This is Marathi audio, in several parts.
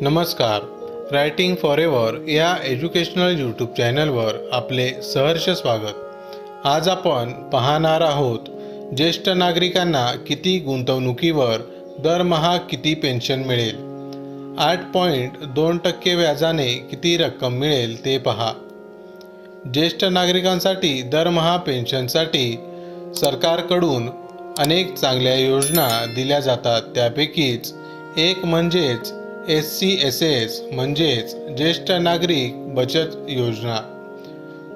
नमस्कार. रायटिंग फॉर एव्हर या एज्युकेशनल यूट्यूब चॅनलवर आपले सहर्ष स्वागत. आज आपण पाहणार आहोत ज्येष्ठ नागरिकांना किती गुंतवणुकीवर दरमहा किती पेन्शन मिळेल? आठ पॉईंट दोन टक्के व्याजाने किती रक्कम मिळेल ते पहा. ज्येष्ठ नागरिकांसाठी दरमहा पेन्शनसाठी सरकारकडून अनेक चांगल्या योजना दिल्या जातात. त्यापैकीच एक म्हणजेच एस सी एस एस म्हणजेच ज्येष्ठ नागरिक बचत योजना.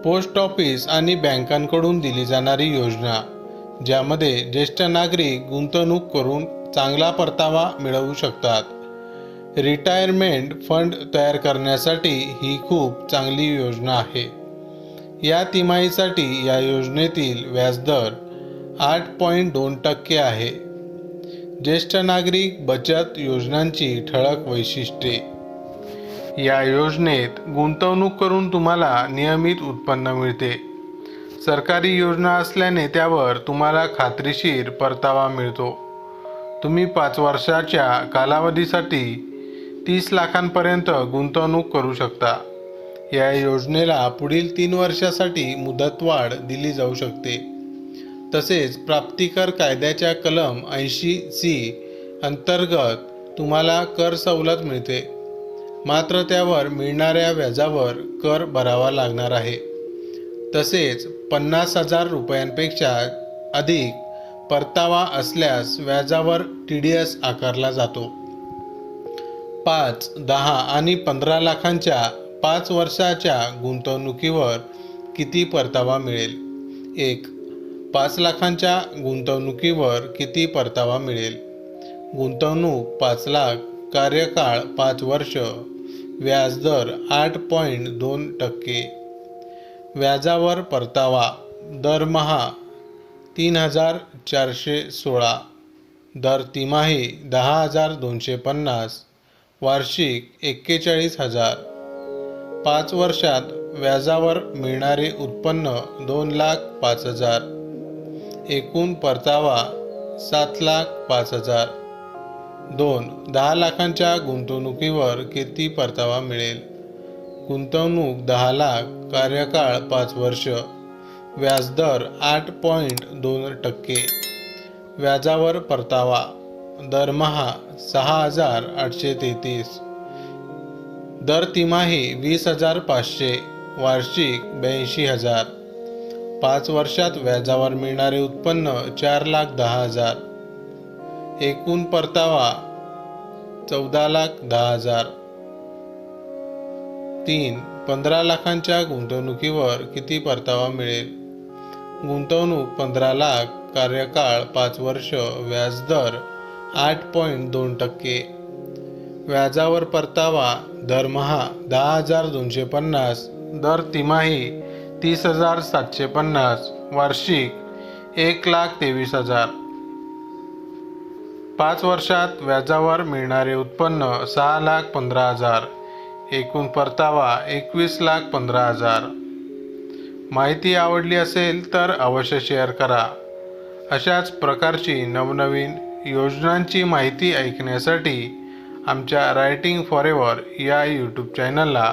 पोस्ट ऑफिस आणि बँकांकडून दिली जाणारी योजना ज्यामध्ये ज्येष्ठ नागरिक गुंतवणूक करून चांगला परतावा मिळवू शकतात. रिटायरमेंट फंड तयार करण्यासाठी ही खूप चांगली योजना आहे. या तिमाहीसाठी या योजनेतील व्याजदर आठ पॉईंट दोन टक्के आहे. ज्येष्ठ नागरिक बचत योजनांची ठळक वैशिष्ट्ये. या योजनेत गुंतवणूक करून तुम्हाला नियमित उत्पन्न मिळते. सरकारी योजना असल्याने त्यावर तुम्हाला खात्रीशीर परतावा मिळतो. तुम्ही पाच वर्षाच्या कालावधीसाठी तीस लाखांपर्यंत गुंतवणूक करू शकता. या योजनेला पुढील तीन वर्षासाठी मुदतवाढ दिली जाऊ शकते. तसेच प्राप्तिकर कायद्याच्या कलम ऐंशी सी अंतर्गत तुम्हाला कर सवलत मिळते. मात्र त्यावर मिळणाऱ्या व्याजावर कर भरावा लागणार आहे. तसेच पन्नास हजार रुपयांपेक्षा अधिक परतावा असल्यास व्याजावर टी डी एस आकारला जातो. पाच दहा आणि पंधरा लाखांच्या पाच वर्षाच्या गुंतवणुकीवर किती परतावा मिळेल? एक पाच लाखांच्या गुंतवणुकीवर किती परतावा मिळेल? गुंतवणूक पाच लाख कार्यकाळ पाच वर्ष व्याजदर आठ पॉईंट दोन टक्के. व्याजावर परतावा दरमहा तीन हजार चारशे सोळा दर तिमाही दहा हजार दोनशे पन्नास वार्षिक एक्केचाळीस हजार. पाच वर्षात व्याजावर मिळणारे उत्पन्न दोन लाख पाच हजार. एकूण परतावा सात लाख पाच हजार. दोन दहा लाखांच्या गुंतवणुकीवर किती परतावा मिळेल? गुंतवणूक दहा लाख कार्यकाळ पाच वर्ष. व्याजदर आठ पॉईंट दोन टक्के. व्याजावर परतावा. दरमहा सहा हजार आठशे तेहतीस. दर तिमाही वीस हजार पाचशे. वार्षिक ब्याऐंशी हजार. पाच वर्षात व्याजावर मिळणारे उत्पन्न चार लाख दहा हजार. एकूण परतावा चौदा लाख दहा हजार. तीन पंधरा लाखांच्या गुंतवणुकीवर किती परतावा मिळेल? गुंतवणूक पंधरा लाख कार्यकाळ पाच वर्ष व्याजदर आठ पॉईंट दोन टक्के. व्याजावर परतावा दरमहा दहा हजार दोनशे पन्नास दर तिमाही तीस हजार सातशे पन्नास वार्षिक एक लाख तेवीस हजार. पाच वर्षात व्याजावर मिळणारे उत्पन्न सहा लाख पंधरा हजार. एकूण परतावा एकवीस लाख पंधरा हजार. माहिती आवडली असेल तर अवश्य शेअर करा. अशाच प्रकारची नवनवीन योजनांची माहिती ऐकण्यासाठी आमच्या रायटिंग फॉर एव्हर या यूट्यूब चॅनलला